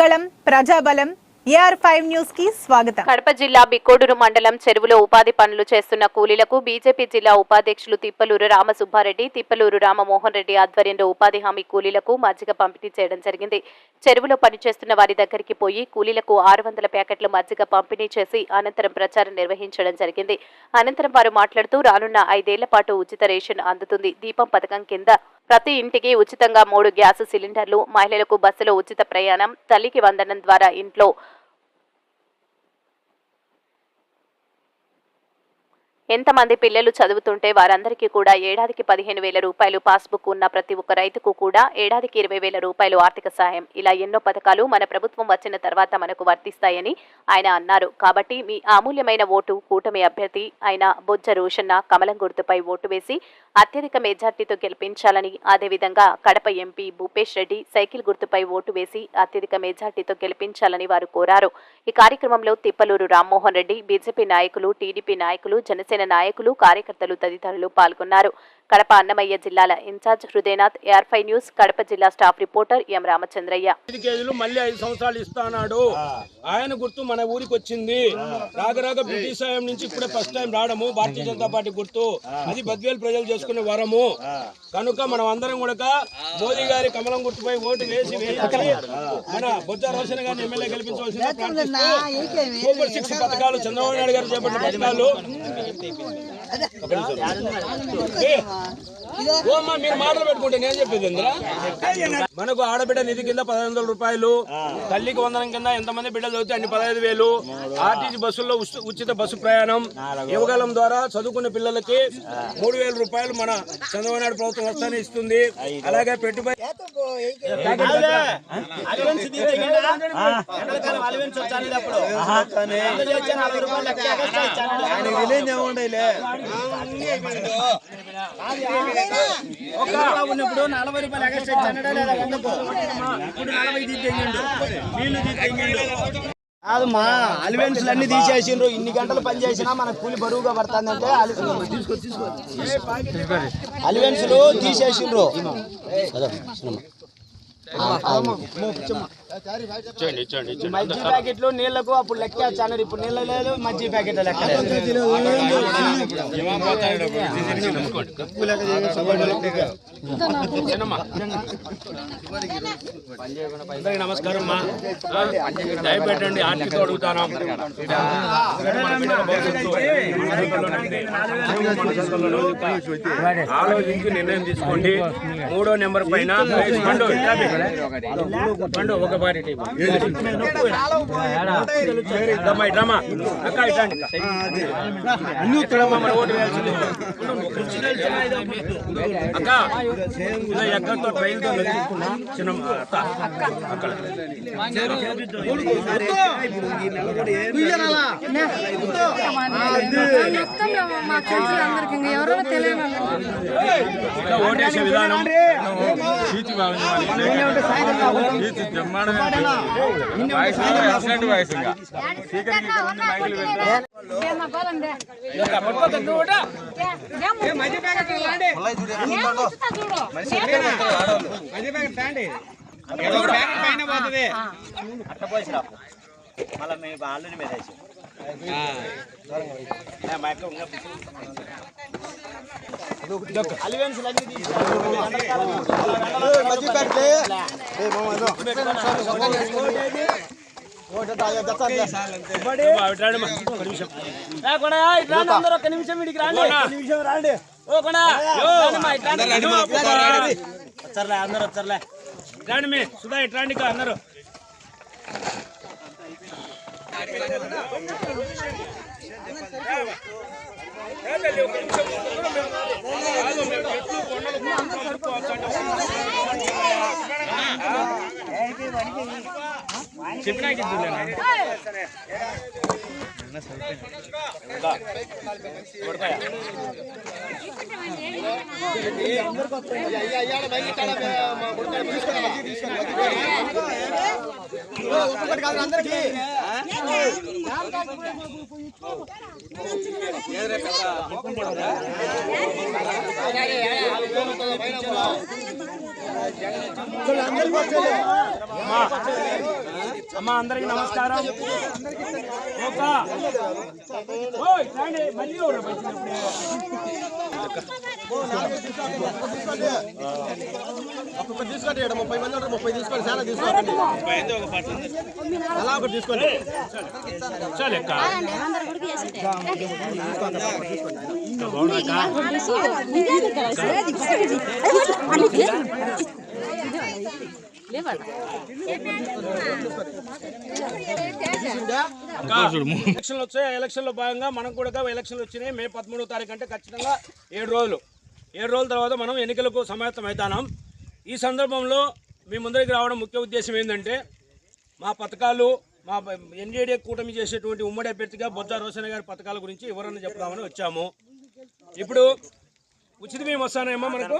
గళం ప్రజాబలం AR five న్యూస్కి స్వాగతం. కడప జిల్లా బిక్కోడూరు మండలం చెరువులో ఉపాధి పనులు చేస్తున్న కూలీలకు బీజేపీ జిల్లా ఉపాధ్యక్షులు తిప్పలూరు రామసుబ్బారెడ్డి తిప్పలూరు రామమోహన్ రెడ్డి ఆధ్వర్యంలో ఉపాధి హామీ కూలీలకు మజ్జిగ పంపిణీ చేయడం జరిగింది. చెరువులో పనిచేస్తున్న వారి దగ్గరికి పోయి కూలీలకు ఆరు వందల ప్యాకెట్ల మజ్జిగ పంపిణీ చేసి అనంతరం ప్రచారం నిర్వహించడం జరిగింది. అనంతరం వారు మాట్లాడుతూ రానున్న ఐదేళ్ళ పాటు ఉచిత రేషన్ అందుతుంది. దీపం పథకం కింద ప్రతి ఇంటికి ఉచితంగా మూడు గ్యాస్ సిలిండర్లు మహిళలకు బస్సులో ఉచిత ప్రయాణం తల్లికి వందనం ద్వారా ఇంట్లో ఎంతమంది పిల్లలు చదువుతుంటే వారందరికీ కూడా ఏడాదికి పదిహేను వేల రూపాయలు పాస్బుక్ ఉన్న ప్రతి ఒక్క రైతుకు కూడా ఏడాదికి ఇరవై వేల రూపాయలు ఆర్థిక సాయం ఇలా ఎన్నో పథకాలు మన ప్రభుత్వం వచ్చిన తర్వాత మనకు వర్తిస్తాయని ఆయన అన్నారు. కాబట్టి మీ అమూల్యమైన ఓటు కూటమి అభ్యర్థి అయిన బొజ్జ రోషన్న కమలం గుర్తుపై ఓటు వేసి అత్యధిక మెజార్టీతో గెలిపించాలని అదేవిధంగా కడప ఎంపీ భూపేష్ రెడ్డి సైకిల్ గుర్తుపై ఓటు వేసి అత్యధిక మెజార్టీతో గెలిపించాలని వారు కోరారు. ఈ కార్యక్రమంలో తిప్పలూరు రామ్మోహన్ రెడ్డి బీజేపీ నాయకులు టీడీపీ నాయకులు జనసేన నాయకులు కార్యకర్తలు తదితరులు పాల్గొన్నారు. కడప అన్నమయ్య జిల్లాల ఇన్ఛార్జ్ హృదయనాథ్ ఏఆర్ఫై న్యూస్ కడప జిల్లా స్టాఫ్ రిపోర్టర్ ఎం రామచంద్రయ్య. ఐదు కేజీలు మళ్ళీ ఐదు సంవత్సరాలు ఇస్తానాడు. ఆయన గుర్తు మన ఊరికి వచ్చింది రాక బ్రిటిష్ సాయం నుంచి ఇప్పుడే ఫస్ట్ టైం రావడము భారతీయ జనతా పార్టీ గుర్తు. అది బద్వేలు ప్రజలు చేసుకునే వరము. కనుక మనం అందరం కూడా మోదీ గారి కమలం గుర్తుపై ఓటు వేసి వేయించి మన బొజ్జ రోషన్ గారిని ఎమ్మెల్యే గెలిపించవలసిన సూపర్ సిక్స్ పథకాలు చంద్రబాబు నాయుడు గారు చేపట్టిన పథకాలు. अलग మీరు మాటలు పెట్టుకుంటే నేను చెప్పేది మనకు ఆడబిడ్డ నిధి కింద పదహైదు వందల రూపాయలు తల్లికి వందనం కింద ఎంతమంది బిడ్డలు చదివితే అన్ని పదహైదు వేలు ఆర్టీసీ బస్సుల్లో ఉచిత- ఉచిత బస్సు ప్రయాణం యువగలం ద్వారా చదువుకున్న పిల్లలకి మూడు వేల రూపాయలు మన చంద్రబాబు నాయుడు ప్రభుత్వం వస్తానే ఇస్తుంది. అలాగే పెట్టుబడి ఉన్నప్పుడు నలభై రూపాయలు ఎగస్ట్రా ఇచ్చాడా లేదా వందకు ఇప్పుడు నలభై తీసేయండు. వీళ్ళు తీసేయండు. కాదు మా అలివెన్స్ అన్ని తీసేసిండ్రు. ఇన్ని గంటలు పని చేసినా మనకు కూలి బరువుగా పడుతుందంటే అలివెన్స్ తీసేసిండ్రు. మజ్జి ప్యాకెట్లు నీళ్ళకు అప్పుడు లెక్కేస్తాను ఇప్పుడు నీళ్ళ లేదు మజ్జి ప్యాకెట్ లెక్క నమస్కారం మా దయపెట్టండి ఆర్టీతో అడుగుతాను ఆలోచించి నిర్ణయం తీసుకోండి మూడో నెంబర్ పైన ఒక డ్రామా అక్క ఇట్లాంటి ఓటు వేయాల్సింది అక్క ఎక్కడితో ట్రైన్తో నచ్చుకున్నా చిన్న అక్క అక్కడ ఎవరో. ఇంకా ఓటేసే విధానం ఏమన్నా పోలండి. ఏం మధ్య ప్యాకెట్ ఇలాంటి? ఏం ఉంచుతా చూడు. అలివెన్స్ అన్ని అందరూ ఒక నిమిషం. ఇడికి రాండి. నిమిషం రాండి. ఓ కొనా వచ్చర్లే అందరూ వచ్చర్లే రండి. మీ సుధా ఇట్లాంటి అందరూ. చెప్పినాకి ఒక్కొక్కటి కాదు అందరికి అమ్మా. అమ్మా. అందరికి నమస్కారం. మళ్ళీ ఒక్కొక్కటి తీసుకోండి ఈడ ముప్పై మంది ఉంటారు ముప్పై తీసుకోండి చాలా తీసుకోండి. అలా ఒకటి తీసుకోండి. చాలు ఎక్క ఎలక్షన్లు వచ్చాయి. ఎలక్షన్లో భాగంగా మనం కూడా ఎలక్షన్లు వచ్చినాయి. మే పదమూడో తారీఖు అంటే ఖచ్చితంగా ఏడు రోజులు. ఏడు రోజుల తర్వాత మనం ఎన్నికలకు సమాయత్తం అవుతాం ఈ సందర్భంలో మీ ముందరికి రావడం ముఖ్య ఉద్దేశం ఏంటంటే మా పథకాలు మా ఎన్డీఏ కూటమి చేసేటువంటి ఉమ్మడి అభ్యర్థిగా బొజ్జ రోషన్న గారి పథకాల గురించి వివరణ చెప్దామని వచ్చాము. ఇప్పుడు ఉచిత మేము వస్తానేమో మనకు?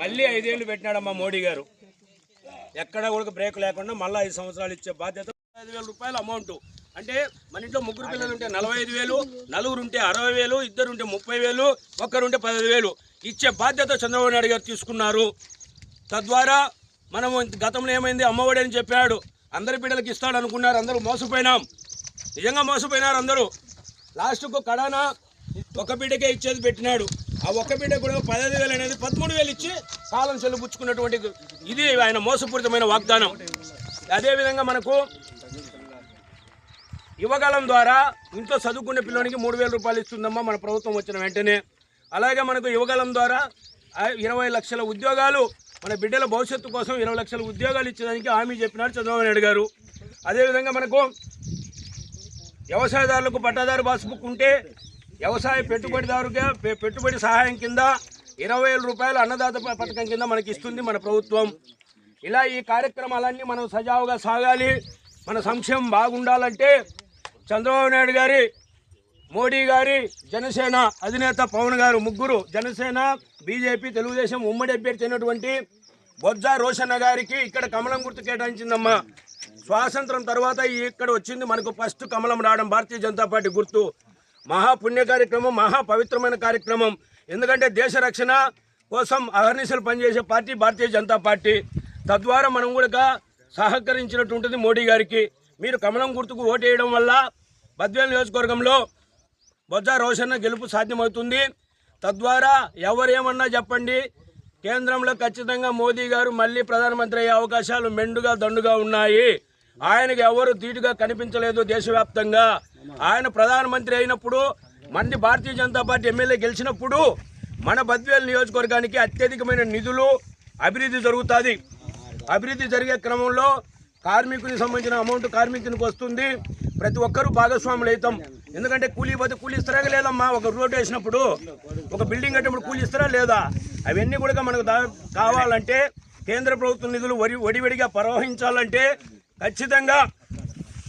మళ్ళీ ఐదేళ్ళు పెట్టినాడమ్మా మోడీ గారు. ఎక్కడ కూడా బ్రేక్ లేకుండా మళ్ళీ ఐదు సంవత్సరాలు ఇచ్చే బాధ్యత ఐదు వేల రూపాయల అమౌంట్. అంటే మన ఇంట్లో ముగ్గురు పిల్లలు ఉంటే నలభై ఐదు వేలు నలుగురు ఉంటే అరవై వేలు ఇద్దరు ఉంటే ముప్పై వేలు ఒక్కరుంటే పదహైదు వేలు ఇచ్చే బాధ్యత చంద్రబాబు నాయుడు గారు తీసుకున్నారు. తద్వారా మనం గతంలో ఏమైంది? అమ్మఒడి అని చెప్పాడు. అందరి బిడ్డలకు ఇస్తాడు అనుకున్నారు. అందరూ మోసపోయినాం. నిజంగా మోసపోయినారు అందరూ. లాస్ట్కు కడాన ఒక బిడ్డకే ఇచ్చేది పెట్టినాడు. ఆ ఒక్క బిడ్డ కూడా పదహైదు వేలు అనేది పదమూడు వేలు ఇచ్చి కాలం చెల్లిపుచ్చుకున్నటువంటి ఇది ఆయన మోసపూరితమైన వాగ్దానం. అదేవిధంగా మనకు యువకాలం ద్వారా ఇంట్లో చదువుకునే పిల్లోనికి మూడు వేల రూపాయలు ఇస్తుందమ్మా మన ప్రభుత్వం వచ్చిన వెంటనే. అలాగే మనకు యువకాలం ద్వారా ఇరవై లక్షల ఉద్యోగాలు మన బిడ్డల భవిష్యత్తు కోసం ఇరవై లక్షల ఉద్యోగాలు ఇచ్చేదానికి హామీ చెప్పినారు చంద్రబాబు నాయుడు గారు. అదేవిధంగా మనకు వ్యవసాయదారులకు పట్టాదారు పాస్బుక్ ఉంటే వ్యవసాయ పెట్టుబడిదారుగా పె- పెట్టుబడి సహాయం కింద ఇరవై వేల రూపాయలు అన్నదాత పథకం కింద మనకి ఇస్తుంది మన ప్రభుత్వం. ఇలా ఈ కార్యక్రమాలన్నీ మనం సజావుగా సాగాలి. మన సంక్షేమం బాగుండాలంటే చంద్రబాబు నాయుడు గారి మోడీ గారి జనసేన అధినేత పవన్ గారు ముగ్గురు జనసేన బీజేపీ తెలుగుదేశం ఉమ్మడి అభ్యర్థి అయినటువంటి బొజ్జా రోషన్న గారికి ఇక్కడ కమలం గుర్తు కేటాయించిందమ్మా. స్వాతంత్రం తర్వాత ఈ ఇక్కడ వచ్చింది మనకు ఫస్ట్ కమలం రావడం భారతీయ జనతా పార్టీ గుర్తు. మహా పుణ్య కార్యక్రమం మహాపవిత్రమైన కార్యక్రమం. ఎందుకంటే దేశ రక్షణ కోసం అహర్నిశలు పనిచేసే పార్టీ భారతీయ జనతా పార్టీ. తద్వారా మనం కూడా సహకరించినట్టుంటుంది మోడీ గారికి. మీరు కమలం గుర్తుకు ఓటేయడం వల్ల బద్వేల్ నియోజకవర్గంలో బొజ్జ రోషన్న గెలుపు సాధ్యమవుతుంది. తద్వారా ఎవరేమన్నా చెప్పండి కేంద్రంలో ఖచ్చితంగా మోదీ గారు మళ్ళీ ప్రధానమంత్రి అయ్యే అవకాశాలు మెండుగా దండుగా ఉన్నాయి. ఆయనకు ఎవరు ధీటుగా కనిపించలేదు దేశవ్యాప్తంగా. ఆయన ప్రధానమంత్రి అయినప్పుడు మంది భారతీయ జనతా పార్టీ ఎమ్మెల్యే గెలిచినప్పుడు మన బద్వేల్ నియోజకవర్గానికి అత్యధికమైన నిధులు అభివృద్ధి జరుగుతుంది. అభివృద్ధి జరిగే క్రమంలో కార్మికునికి సంబంధించిన అమౌంట్ కార్మికునికి వస్తుంది. ప్రతి ఒక్కరూ భాగస్వాములు అవుతాం. ఎందుకంటే కూలీ పోతే కూలీ ఇస్తారా లేదమ్మా? ఒక రోడ్డు వేసినప్పుడు ఒక బిల్డింగ్ కట్టినప్పుడు కూలీ ఇస్తారా లేదా? అవన్నీ కూడా మనకు కావాలంటే కేంద్ర ప్రభుత్వ నిధులు వడి వడివడిగా ప్రవహించాలంటే ఖచ్చితంగా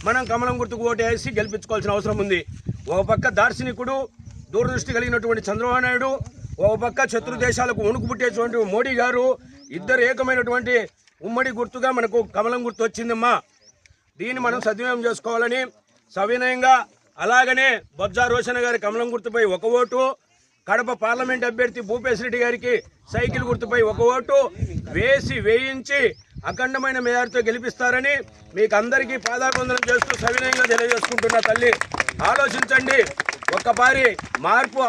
మనం కమలం గుర్తుకు ఓటేసి వేసి గెలిపించుకోవాల్సిన అవసరం ఉంది. ఒక పక్క దార్శనికుడు దూరదృష్టి కలిగినటువంటి చంద్రబాబు నాయుడు ఒక పక్క శత్రు దేశాలకు వణుకు పుట్టేటువంటి మోడీ గారు ఇద్దరు ఏకమైనటువంటి ఉమ్మడి గుర్తుగా మనకు కమలం గుర్తు వచ్చిందమ్మా. దీన్ని మనం సద్వినియోగం చేసుకోవాలని సవినయంగా అలాగనే బొబ్జా రోషన్ గారి కమలం గుర్తుపై ఒక ఓటు కడప పార్లమెంట్ అభ్యర్థి భూపేశ్ రెడ్డి గారికి సైకిల్ గుర్తుపై ఒక ఓటు వేసి వేయించి అఖండమైన మేయర్తో గెలిపిస్తారని మీకు అందరికీ పాదాభివందనం చేస్తూ సవినయంగా తెలియజేసుకుంటున్న తల్లి. ఆలోచించండి. ఒక్కపారి మార్పు